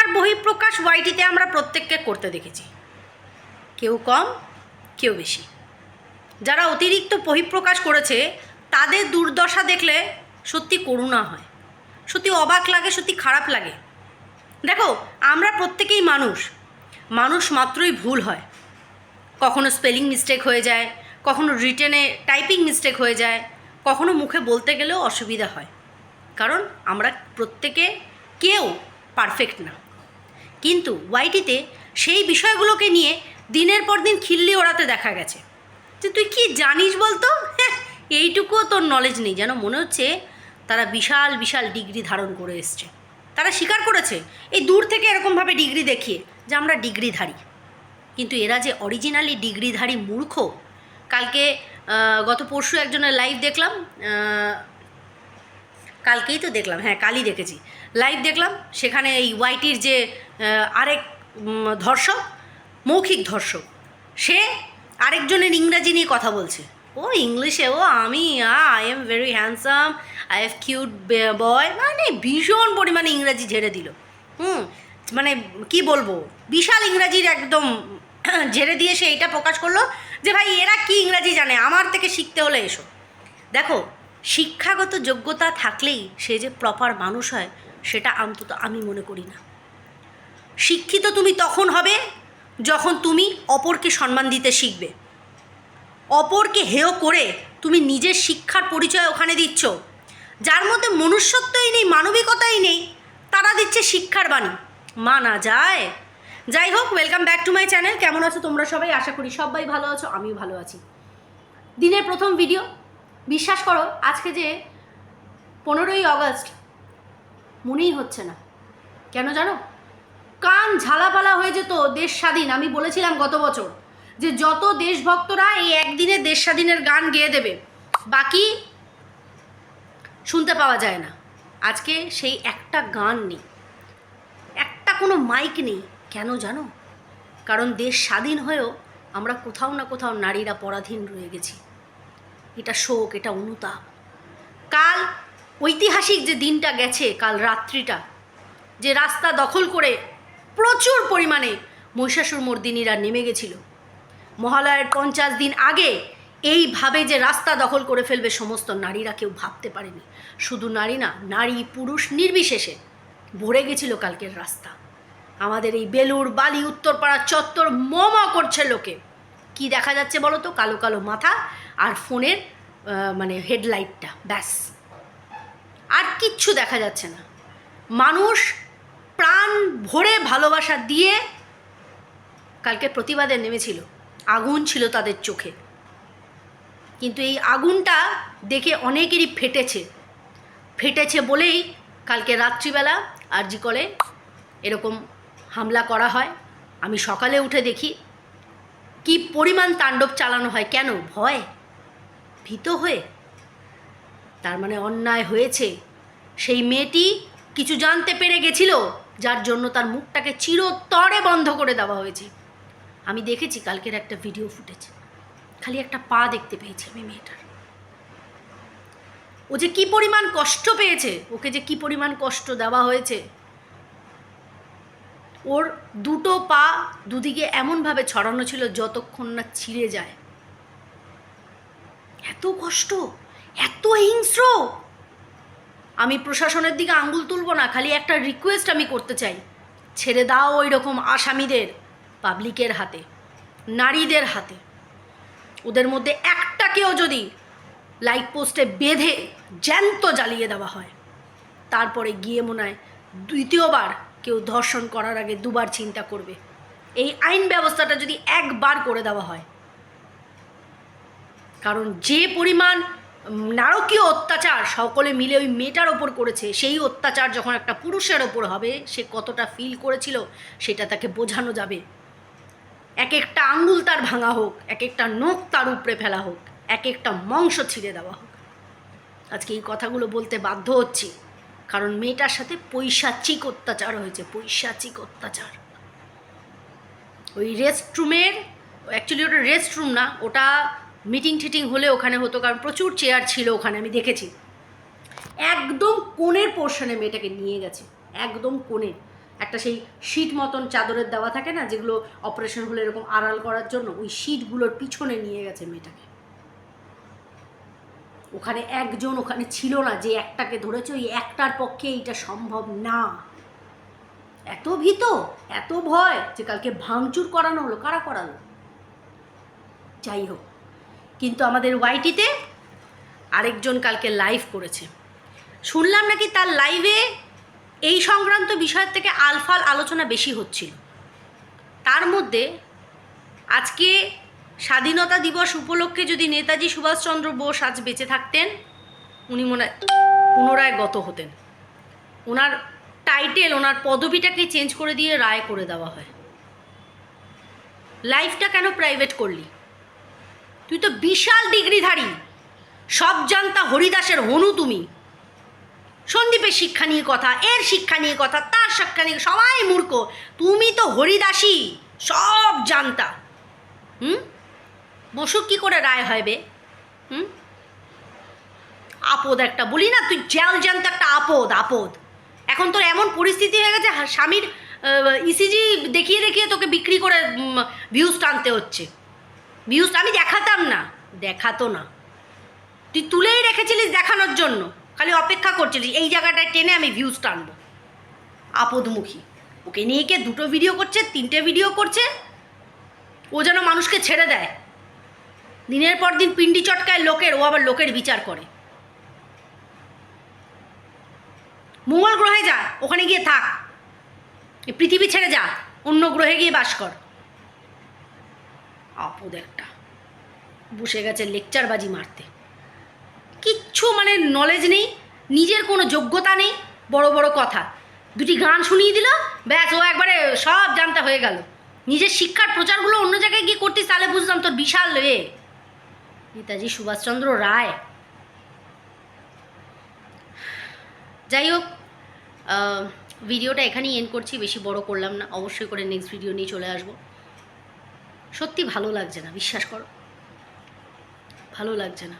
প্রকার বহিঃপ্রকাশ ওয়াইটিতে আমরা প্রত্যেককে করতে দেখেছি। কেউ কম, কেউ বেশি। যারা অতিরিক্ত বহিঃপ্রকাশ করেছে, তাদের দুর্দশা দেখলে সত্যি করুণা হয়। সত্যি অবাক লাগে, সত্যি খারাপ লাগে। দেখো, আমরা প্রত্যেকেই মানুষ। মানুষ মাত্রই ভুল হয়। কখনো স্পেলিং মিস্টেক হয়ে যায়, কখনো রিটেনে টাইপিং মিস্টেক হয়ে যায়, কখনো মুখে বলতে গেলেও অসুবিধা হয়। কারণ আমরা প্রত্যেকে কেউ পারফেক্ট না। কিন্তু ওয়াইটিতে সেই বিষয়গুলোকে নিয়ে দিনের পর দিন খিল্লি ওড়াতে দেখা গেছে। যে তুই কি জানিস বলতো? হ্যাঁ এইটুকুও তোর নলেজ নেই। যেন মনে হচ্ছে তারা বিশাল বিশাল ডিগ্রি ধারণ করে এসছে। তারা স্বীকার করেছে, এই দূর থেকে এরকমভাবে ডিগ্রি দেখিয়ে যে আমরা ডিগ্রিধারী। কিন্তু এরা যে অরিজিনালি ডিগ্রিধারী মূর্খ, কালকে গত পরশু একজনের লাইভ দেখলাম কালকেই তো দেখলাম হ্যাঁ কালই দেখেছি। লাইভ দেখলাম, সেখানে এই ওয়াইটির যে আরেক ধর্ষক, মৌখিক ধর্ষক, সে আরেকজনের ইংরাজি নিয়ে কথা বলছে। ও ইংলিশে, ও আমি, I am very handsome, I have cute boy মানে ভীষণ পরিমাণে ইংরাজি ঝেড়ে দিল। হুম মানে কি বলব, বিশাল ইংরাজির একদম ঝেড়ে দিয়ে সে এইটা প্রকাশ করল যে ভাই, এরা কি ইংরাজি জানে? আমার থেকে শিখতে হলে এসো। দেখো শিক্ষাগত যোগ্যতা থাকলেই সে যে প্রপার মানুষ হয়, সেটা অন্তত আমি মনে করি না। শিক্ষিত তুমি তখন হবে যখন তুমি অপরকে সম্মান দিতে শিখবে। অপরকে হেয় করে তুমি নিজের শিক্ষার পরিচয় ওখানে দিচ্ছ। যার মধ্যে মনুষ্যত্বই নেই, মানবিকতাই নেই, তারা দিচ্ছে শিক্ষার বাণী। মানা যায়। যাই হোক welcome back to my channel কেমন আছো তোমরা সবাই? আশা করি সবাই ভালো আছো, আমিও ভালো আছি। দিনের প্রথম ভিডিও বিশ্বাস করো, আজকে যে পনেরোই অগস্ট, মনেই হচ্ছে না। কেন জানো? কান ঝালাপালা হয়ে যেত দেশ স্বাধীন। আমি বলেছিলাম গত বছর যে যত দেশভক্তরা এই একদিনে দেশ স্বাধীনের গান গেয়ে দেবে, বাকি শুনতে পাওয়া যায় না। আজকে সেই একটা গান নেই। একটা কোনো মাইক নেই। কেন জানো? কারণ দেশ স্বাধীন হয়েও আমরা কোথাও না কোথাও নারীরা পরাধীন রয়ে গেছি। এটা শোক, এটা অনুতাপ। কাল ঐতিহাসিক যে দিনটা গেছে, কাল রাত্রিটা, যে রাস্তা দখল করে প্রচুর পরিমাণে মহিষাসুর মর্দিনীরা নেমে গেছিল। মহালয়ের পঞ্চাশ দিন আগে এইভাবে যে রাস্তা দখল করে ফেলবে সমস্ত নারীরা কেউ ভাবতে পারেনি। শুধু নারী না, নারী, পুরুষ নির্বিশেষে ভরে গেছিল কালকের রাস্তা। আমাদের এই বেলুর বালি, উত্তরপাড়া চত্বর মম করছে লোকে। কি দেখা যাচ্ছে বলো তো? কালো কালো মাথা আর ফোনের মানে হেডলাইটটা, ব্যাস। আর কিচ্ছু দেখা যাচ্ছে না। মানুষ প্রাণ ভরে ভালোবাসা দিয়ে কালকে প্রতিবাদে নেমেছিল। আগুন ছিল তাদের চোখে। কিন্তু এই আগুনটা দেখে অনেকেরই ফেটেছে। ফেটেছে বলেই কালকে রাত্রিবেলা আরজি কলে এরকম হামলা করা হয়। আমি সকালে উঠে দেখি কি পরিমাণ তাণ্ডব চালানো হয়, কেন? ভয়? ভীত হয়ে, তার মানে অন্যায় হয়েছে, সেই মেয়েটি কিছু জানতে পেরে গেছিল, যার জন্য তার মুখটাকে চিরতরে বন্ধ করে দেওয়া হয়েছে। আমি দেখেছি কালকের একটা ভিডিও ফুটেজ খালি একটা পা দেখতে পেয়েছি আমি মেয়েটার। ও যে কি পরিমাণ কষ্ট পেয়েছে, ওকে যে কি পরিমাণ কষ্ট দেওয়া হয়েছে, ওর দুটো পা দুদিকে এমনভাবে ছড়ানো ছিল যতক্ষণ না ছিঁড়ে যায়। এত কষ্ট, এত হিংস্র। আমি প্রশাসনের দিকে আঙ্গুল তুলবো না, খালি একটা রিকোয়েস্ট আমি করতে চাই। ছেড়ে দাও ওই রকম আসামিদের পাবলিকের হাতে, নারীদের হাতে। ওদের মধ্যে একটাকেও যদি লাইট পোস্টে বেঁধে জ্যান্ত জ্বালিয়ে দেওয়া হয়, তারপরে গিয়ে মনে হয় দ্বিতীয়বার কেউ ধর্ষণ করার আগে দুবার চিন্তা করবে। এই আইন ব্যবস্থাটা যদি একবার করে দেওয়া হয় কারণ যে পরিমাণ নারকীয় অত্যাচার সকলে মিলে ওই মেয়েটার ওপর করেছে, সেই অত্যাচার যখন একটা পুরুষের ওপর হবে, সে কতটা ফিল করেছিল, সেটা তাকে বোঝানো যাবে। এক একটা আঙ্গুল তার ভাঙা হোক, এক একটা নখ তার উপরে ফেলা হোক, এক একটা মাংস ছিঁড়ে দেওয়া হোক। আজকে এই কথাগুলো বলতে বাধ্য হচ্ছি, কারণ মেয়েটার সাথে পৈশাচিক অত্যাচার হয়েছে, পৈশাচিক অত্যাচার। ওই রেস্টরুমের অ্যাকচুয়ালি ওটা রেস্টরুম না, ওটা মিটিং টিটিং হলে ওখানে হতো, কারণ প্রচুর চেয়ার ছিল ওখানে, আমি দেখেছি। একদম কোণের পোর্শনে মেয়েটাকে নিয়ে গেছে, একদম কোণে। একটা সেই শীট মতন চাদরের দেওয়া থাকে না, যেগুলো অপারেশন হলে এরকম আড়াল করার জন্য, ওই শীটগুলোর পিছনে নিয়ে গেছে মেয়েটাকে। ওখানে একজন ওখানে ছিল না যে একটাকে ধরেছে, ওই একটার পক্ষে এইটা সম্ভব না। এত ভীত, এত ভয় যে কালকে ভাঙচুর করানো হলো, কারা করালো? যাই হোক কিন্তু আমাদের ওয়াইটিতে আরেকজন কালকে লাইভ করেছে। শুনলাম নাকি তার লাইভে এই সংক্রান্ত বিষয়ের থেকে আলফাল আলোচনা বেশি হচ্ছিল। তার মধ্যে আজকে স্বাধীনতা দিবস উপলক্ষে যদি নেতাজি সুভাষচন্দ্র বোস আজ বেঁচে থাকতেন, উনি মনে পুনরায় গত হতেন। ওনার টাইটেল ওনার পদবিটাকে চেঞ্জ করে দিয়ে রায় করে দেওয়া হয়। লাইফটা কেন প্রাইভেট করলি? তুই তো বিশাল ডিগ্রিধারী। সব জানতা হরিদাসের হনু তুমি। সন্দীপের শিক্ষা নিয়ে কথা, এর শিক্ষা নিয়ে কথা, তার শিক্ষা নিয়ে, সবাই মূর্খ। তুমি তো হরিদাসী, সব জানতা। হুম? বসুক কি করে রায় হয় বে? হুম? আপদ একটা বলি না, তুই জ্যাল জ্যান্ত একটা আপদ আপদ। এখন তোর এমন পরিস্থিতি হয়ে গেছে, স্বামীর ইসিজি দেখিয়ে দেখিয়ে তোকে বিক্রি করে ভিউজ টানতে হচ্ছে। ভিউজ আমি দেখাতাম না। দেখাতো না। তুই তুলেই রেখেছিলিস দেখানোর জন্য। খালি অপেক্ষা করছিলিস, এই জায়গাটায় টেনে আমি ভিউজ টানবো। আপদমুখী। ওকে নিয়ে কে দুটো ভিডিও করছে, তিনটে ভিডিও করছে, ও যেন মানুষকে ছেড়ে দেয়। দিনের পর দিন পিন্ডি চটকায় লোকের, ও আবার লোকের বিচার করে। মঙ্গল গ্রহে যা, ওখানে গিয়ে থাক। পৃথিবী ছেড়ে যা, অন্য গ্রহে গিয়ে বাস কর। আপদ একটা। বসে গেছে লেকচারবাজি মারতে। কিচ্ছু মানে নলেজ নেই, নিজের কোনো যোগ্যতা নেই, বড় বড় কথা। দুটি গান শুনিয়ে দিল, ব্যাস, ও একবারে সব জানতে হয়ে গেল। নিজের শিক্ষার প্রচারগুলো অন্য জায়গায় গিয়ে করতিস, তাহলে বুঝতাম তোর বিশাল এ নেতাজি সুভাষচন্দ্র রায়। যাই হোক ভিডিওটা এখানেই এন্ড করছি, বেশি বড় করলাম না। অবশ্যই করে নেক্সট ভিডিও নিয়ে চলে আসব। সত্যি ভালো লাগছে না বিশ্বাস করো। ভালো লাগছে না।